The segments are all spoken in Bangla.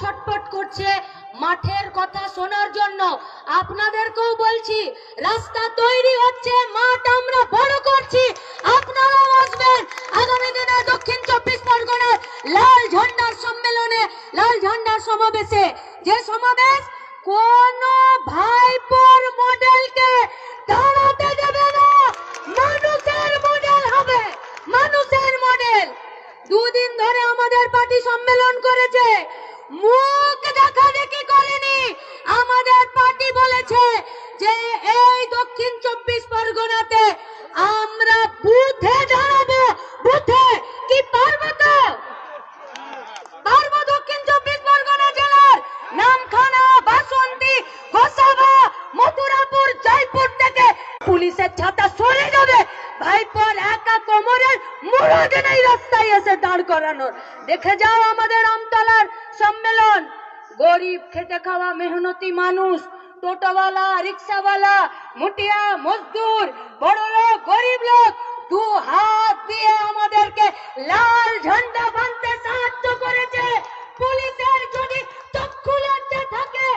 ছটপট করছে মাঠের কথা শোনার জন্য। আপনাদেরকেও বলছি, রাস্তা তৈরি হচ্ছে, মাঠ আমরা বড় করছি। আপনারাও আসবেন আগামী দিনে দক্ষিণ চব্বিশ পরগনার লাল ঝান্ডার সম্মেলনে, লাল ঝান্ডার সমাবেশে। যে সমাবেশ কোন ভাইপোর মডেলকে দাঁড়াতে দেবে না। মানুষের মডেল হবে, মানুষের মডেল। দুদিন ধরে আমাদের পার্টি সম্মেলন করেছে। মুখ দেখা দেখি করেনি। আমাদের পার্টি বলেছে যে এই দক্ষিণ চব্বিশ পরগনাতে আমরা বুথে দাঁড়াবো। বুথে কি পারব তো? পারব দক্ষিণ চব্বিশ পরগনা জেলার নামখানা, বাসন্তী, গোসাবা, মথুরাপুর, জয়পুর থেকে পুলিশের ছাতা সরে যাবে। ভাইপর একা কোমরের মুরদ নেই রাস্তায় এসে দাঁড় করানোর। দেখে যাও আমাদের আমতলার সম্মেলন। গরিব খেটে খাওয়া মেহনতি মানুষ, টোটোওয়ালা, রিক্সাওয়ালা মুটিয়া মজদুর, বড় লোক, গরিব লোক, দু হাত দিয়ে আমাদেরকে লাল ঝান্ডা বাঁধতে সাহায্য করেছে। পুলিশের যদি চক্ষু থাকে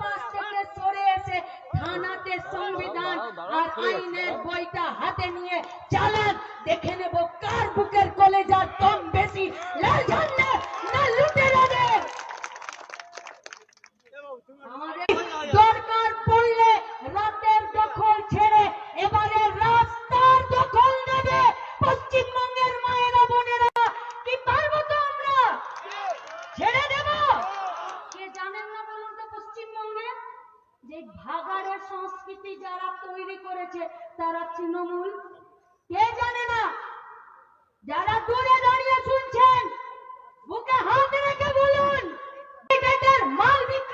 পাশ থেকে সরে এসে থানাতে সংবিধান আর আইনের বইটা হাতে নিয়ে চালান। দেখে নেব কার বুকের কলেজার দম বেশি লাল ঝান্ডা না লুটেরাদের আমাদের দরকার পড়লে রাতের দখল ছেড়ে এবারে রাস্তার দখল নেবে পশ্চিমবঙ্গের মায়েরা বোনেরা কি পারব তো আমরা ছেড়ে দেব কে জানেন না বলুন তো পশ্চিমবঙ্গে যে ভাগাড়ের সংস্কৃতি যারা তৈরি করেছে, তারা তৃণমূল। কে জানে না? যারা দূরে দাঁড়িয়ে শুনছেন, বুকে হাত রেখে বলুন মাল বিক্রি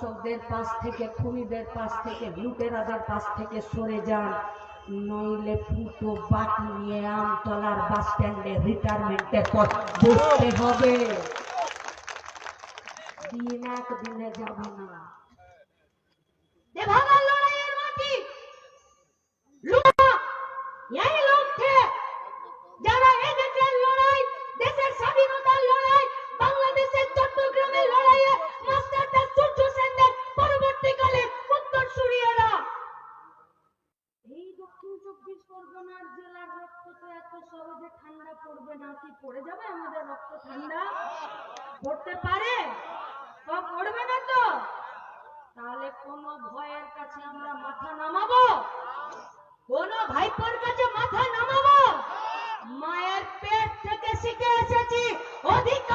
দর্শকদের পাশ থেকে, খুনিদের পাশ থেকে, লুটেরাদের পাশ থেকে সরে যান। নইলে ফুটো বাটি নিয়ে আমতলার বাস স্ট্যান্ডে রিটায়ারমেন্টের পর বসতে হবে। দিন এক দিনে যাবে না। লড়াইয়ের মাটি লুটা জেলার রক্ত তো এত সহজে ঠান্ডা পড়বে না, কি পড়ে যাবে আমাদের রক্ত ঠান্ডা? পড়তে পারে? পড়বে না তো? তাহলে কোন ভয়ের কাছে আমরা মাথা নামাবো? কোন ভাইপোর কাছে মাথা নামাবো? মায়ের পেট থেকে শিখে এসেছি অধিকার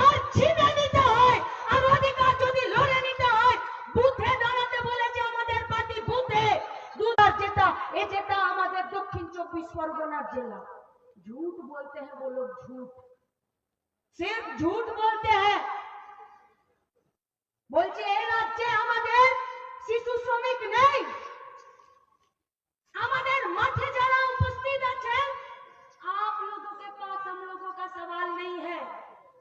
শিশু শ্রমিক নেই আমাদের মাঠে যারা उपस्थित আছেন आप लोगों के पास हम लोगों का सवाल नहीं है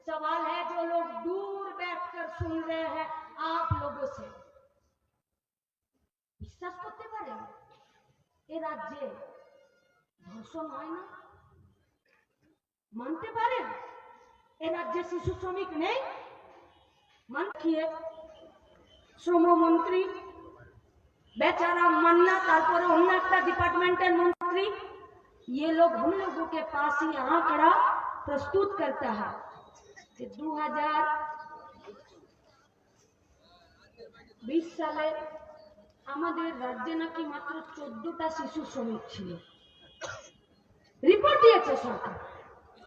सवाल है जो लोग दूर बैठकर सुन रहे हैं आप लोगों से বিশ্বাস করতে পারেন এ রাজ্যে ধর্ষণ হয় না মানতে পারেন এ রাজ্যে শিশু শ্রমিক নেই মানখিয়ে শ্রমমন্ত্রী बेचारा मन्ना তারপরে অন্য একটা डिपार्टमेंटल मंत्री ये लोग हम लोगों के पास ही आंकड़ा प्रस्तुत करता है कि 2020 সালে আমাদের রাজ্যে নাকি মাত্র চোদ্দটা শিশু শ্রমিক ছিল রিপোর্ট দিয়েছে সরকার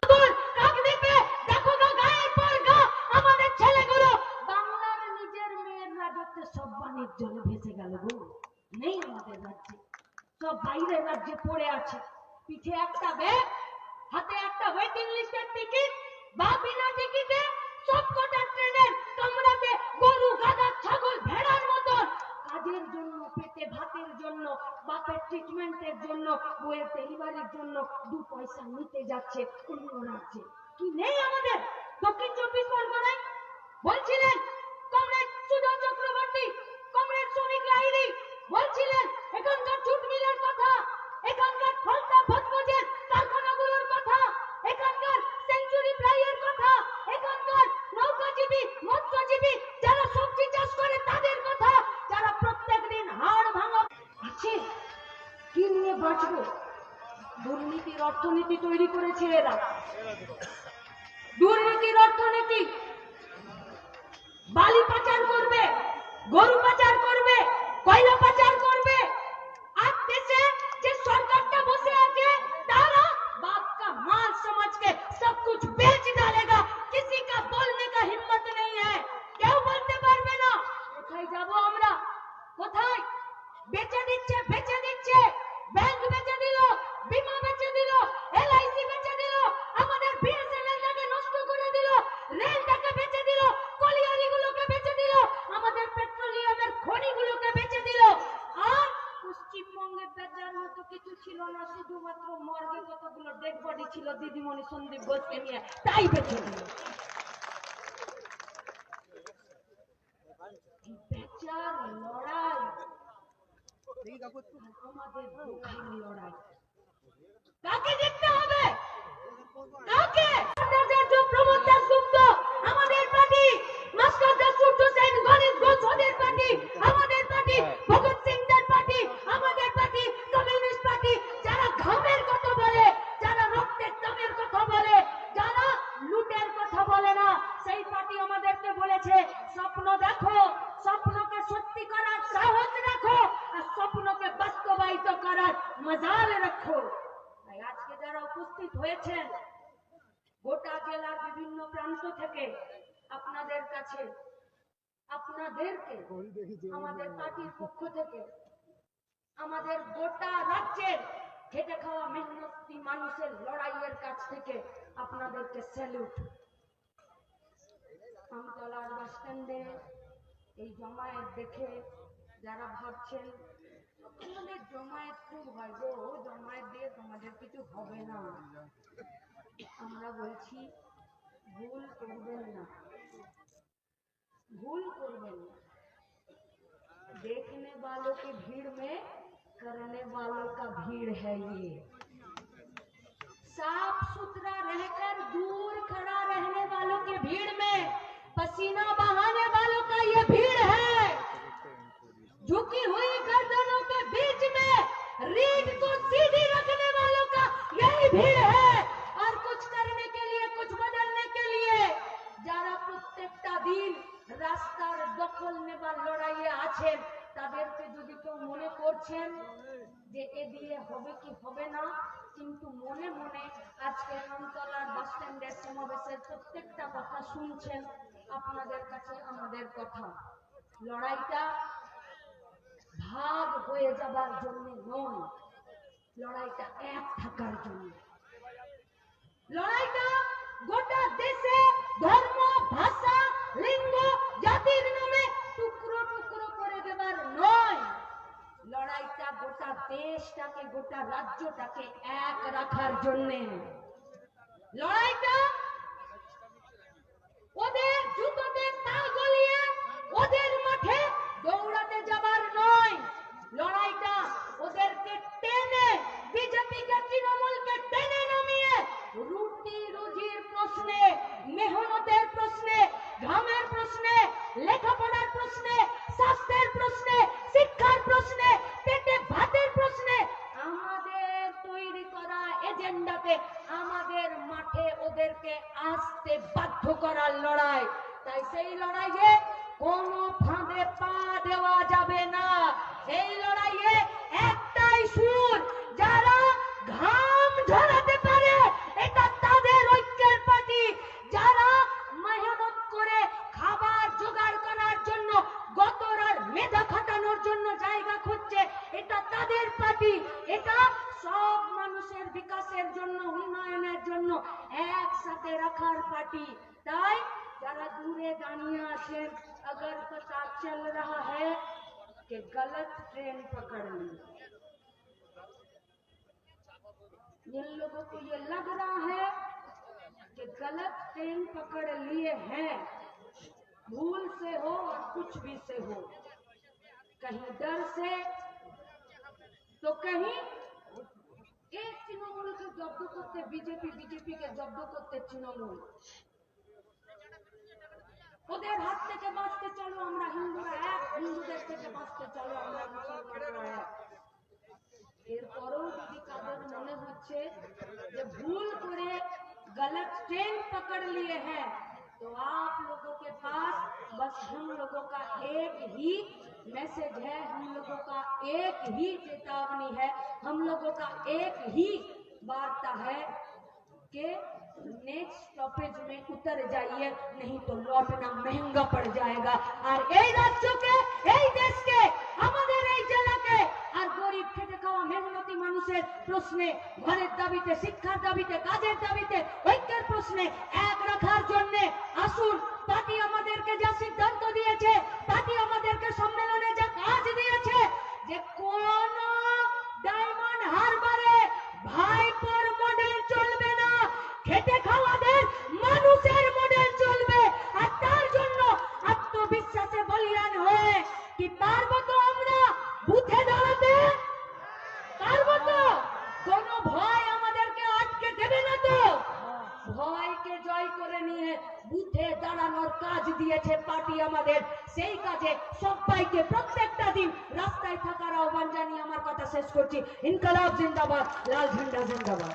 খবর, কাকদ্বীপে দেখো গো গায়ের পর গা, আমাদের ছেলেগুলো বাংলার নিজের মেয়ের রাজত্বে সব বাণিজ্য জলে ভেসে গো। নেই আমাদের রাজ্যে। সব বাইরের রাজ্যে পড়ে আছে। পিঠে একটা ব্যাগ, হাতে একটা ওয়েটিং লিস্টের টিকিট বা বিনা টিকিটে সব কটা ট্রেনের কামরাতে গরু, গাধা, ছাগল ভেড়ার মতন। কাজের জন্য, পেটে ভাতের জন্য, বাপের ট্রিটমেন্টের জন্য বইয়ের ডেলিভারির জন্য দু পয়সা নিতে যাচ্ছে অন্য রাজ্যে। কি নেই আমাদের? দক্ষিণ চব্বিশ পরগনায় বলছিলেন অর্থনীতি তৈরি করেছে এরা। দুর্নীতির অর্থনীতি। বালি পাচার করবে, গরু পাচার করবে, কয়লা পাচার করবে। আর দেশে যে সরকারটা বসে আছে, তারা বাপ মাল সমাজকে সব কিছু বেচ ডালেগা কিসি কা বলনে কা হিম্মত নেই হ্যায় কেউ বলতে পারবে না, কোথায় যাব আমরা? কোথায়? বেচে দিচ্ছে, বেচে মর্গে কতগুলো ডেড বডি ছিল, দিদিমণি সন্দীপ ঘোষকে নিয়ে তাই বেঁচে কাকে দেখতে হবে? কাকে দাসগুপ্ত আমাদের পার্টি মাস্টার দাস সূর্য সেন গণেশ ঘোষ ওদের পার্টি আমাদের পার্টি ভগৎ সিংদের পার্টি আমাদের পার্টি কমিউনিস্ট পার্টি যারা ঘামের কথা বলে যারা রক্তের দামের কথা বলে যারা লুটের কথা বলে না সেই পার্টি আমাদেরকে বলেছে স্বপ্ন দেখো স্বপ্নকে সত্যি করার সাহস রাখো আর স্বপ্নকে বাস্তবায়িত করার মজাল রাখো। তাই আজকে যারা উপস্থিত হয়েছেন, গোটা জেলার বিভিন্ন প্রান্ত থেকে আপনাদের কাছে, আপনাদেরকে, আমাদের পার্টির পক্ষ থেকে, আমাদের গোটা রাজ্যের খেটে খাওয়া মেহনতি মানুষের লড়াইয়ের কাছ থেকে আপনাদেরকে স্যালুট আমতলার বাস স্ট্যান্ডে এই জমায়েত দেখে যারা ভাবছেন देखने वालों की भीड़ में करने वालों का भीड़ है ये साफ़ सुथरा रहकर दूर खड़ा रहने वालों की भीड़ में पसीना बहाने वालों का ये भीड़ है झुकी हुई रीढ़ को सीधी रखने वालों का यही भीड़ है और कुछ करने के लिए कुछ बदलने के लिए যারা প্রত্যেকটা দিন রাস্তার দখল নেবার লড়াইয়ে আছেন তাদেরকে যদি কেউ মনে করছেন যে এ দিয়ে হবে কি হবে না কিন্তু মনে মনে আজকে আমতলার বাস স্ট্যান্ডের সমাবেশের প্রত্যেকটা কথা শুনছেন আপনাদের কাছে আমাদের কথা লড়াইটা ভাগ হয়ে যাবার জন্য নয় লড়াইটা এক থাকার জন্য। লড়াইটা গোটা দেশে ধর্ম, ভাষা, লিঙ্গ, জাতির নামে টুকরো টুকরো করে দেবার নয়। লড়াইটা গোটা দেশটাকে, গোটা রাজ্যটাকে এক রাখার জন্য। লড়াইটা আসতে বাধ্য করার লড়াই। তাই সেই লড়াইয়ে কোনো ফাঁদে পা দেওয়া যাবে না। এই লড়াইয়ে अगर पता चल रहा है कि गलत ट्रेन पकड़ ली। जिन लोगों को ये लग रहा है कि गलत ट्रेन पकड़ लिए हैं। भूल से हो और कुछ भी से हो। कहीं डर से तो कहीं एक तृणमूल के जब्द करते बीजेपी बीजेपी के जब्द करते तृणमूल ওদের হাত থেকে বাঁচতে চলো আমরা হিন্দুরা এক হিন্দুদের থেকে বাঁচতে চলো আমরা মুসলমানরা এক এরপরেও যদি কাদের মনে হচ্ছে যে ভুল করে गलत ट्रेन पकड़ लिए हैं तो आप लोगों के पास बस हम लोगों का एक ही मैसेज है हम लोगों का एक ही चेतावनी है हम लोगों का एक ही वार्ता है कि नेक्स्ट स्टॉपेज में उतर जाइए नहीं तो लौटना महंगा पड़ जाएगा और এই রাজ্যকে এই দেশকে আমাদের এই জেলাকে আর গরিব খেটে খাওয়া মেহনতি মানুষের প্রশ্নে ঘরের দাবিতে শিক্ষার দাবিতে কাজের দাবিতে ঐক্যের প্রশ্নে শেষ করছি ইনকলাব জিন্দাবাদ লাল ঝান্ডা জিন্দাবাদ